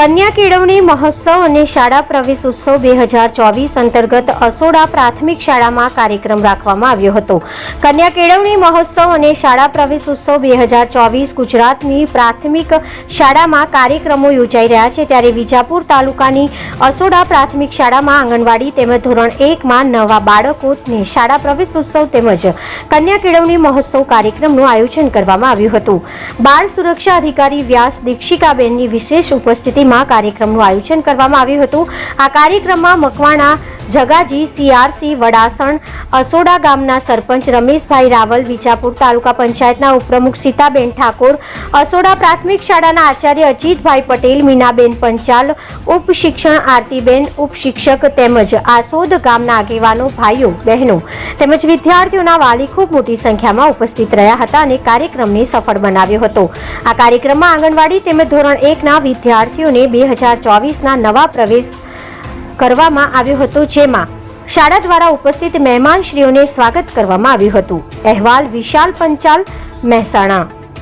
કન્યા કેળવણી મહોત્સવ અને શાળા પ્રવેશ ઉત્સવ બે હજાર ચોવીસ અંતર્ગત અસોડા પ્રાથમિક શાળામાં કાર્યક્રમ રાખવામાં આવ્યો હતો. કન્યા કેળવણી મહોત્સવ અને શાળા પ્રવેશ ઉત્સવ બે હજાર ચોવીસ ગુજરાતની પ્રાથમિક શાળામાં કાર્યક્રમો યોજાઈ રહ્યા છે. ત્યારે વિજાપુર તાલુકાની અસોડા પ્રાથમિક શાળામાં આંગણવાડી તેમજ ધોરણ એકમાં નવા બાળકોને શાળા પ્રવેશ ઉત્સવ તેમજ કન્યા કેળવણી મહોત્સવ કાર્યક્રમનું આયોજન કરવામાં આવ્યું હતું. બાળ સુરક્ષા અધિકારી વ્યાસ દીક્ષિકાબેનની વિશેષ ઉપસ્થિતિમાં કાર્યક્રમનું આયોજન કરવામાં આવ્યું હતું. આ કાર્યક્રમમાં મકવાણા જગાજી, સીઆરસી, વડાસણ, અસોડા ગામના સરપંચ રમેશભાઈ રાવલ, વિજાપુર તાલુકા પંચાયતના ઉપપ્રમુખ સીતાબેન ઠાકોર, અસોડા પ્રાથમિક શાળાના આચાર્ય અજીતભાઈ પટેલ, મીનાબેન પંચાલ, ઉપશિક્ષણ આરતીબેન, ઉપશિક્ષક તેમજ આસોદ ગામના આગેવાનો, ભાઈઓ, બહેનો તેમજ વિદ્યાર્થીઓના વાલી ખૂબ મોટી સંખ્યામાં ઉપસ્થિત રહ્યા હતા અને કાર્યક્રમને સફળ બનાવ્યો હતો. આ કાર્યક્રમમાં આંગણવાડી તેમજ ધોરણ એકના વિદ્યાર્થીઓને બે હજાર ચોવીસના નવા પ્રવેશ કરવામાં આવ્યો હતો, જેમાં શાળા દ્વારા ઉપસ્થિત મહેમાનશ્રીઓને સ્વાગત કરવામાં આવ્યું હતું. અહેવાલ વિશાલ પંચાલ મહેસાણા.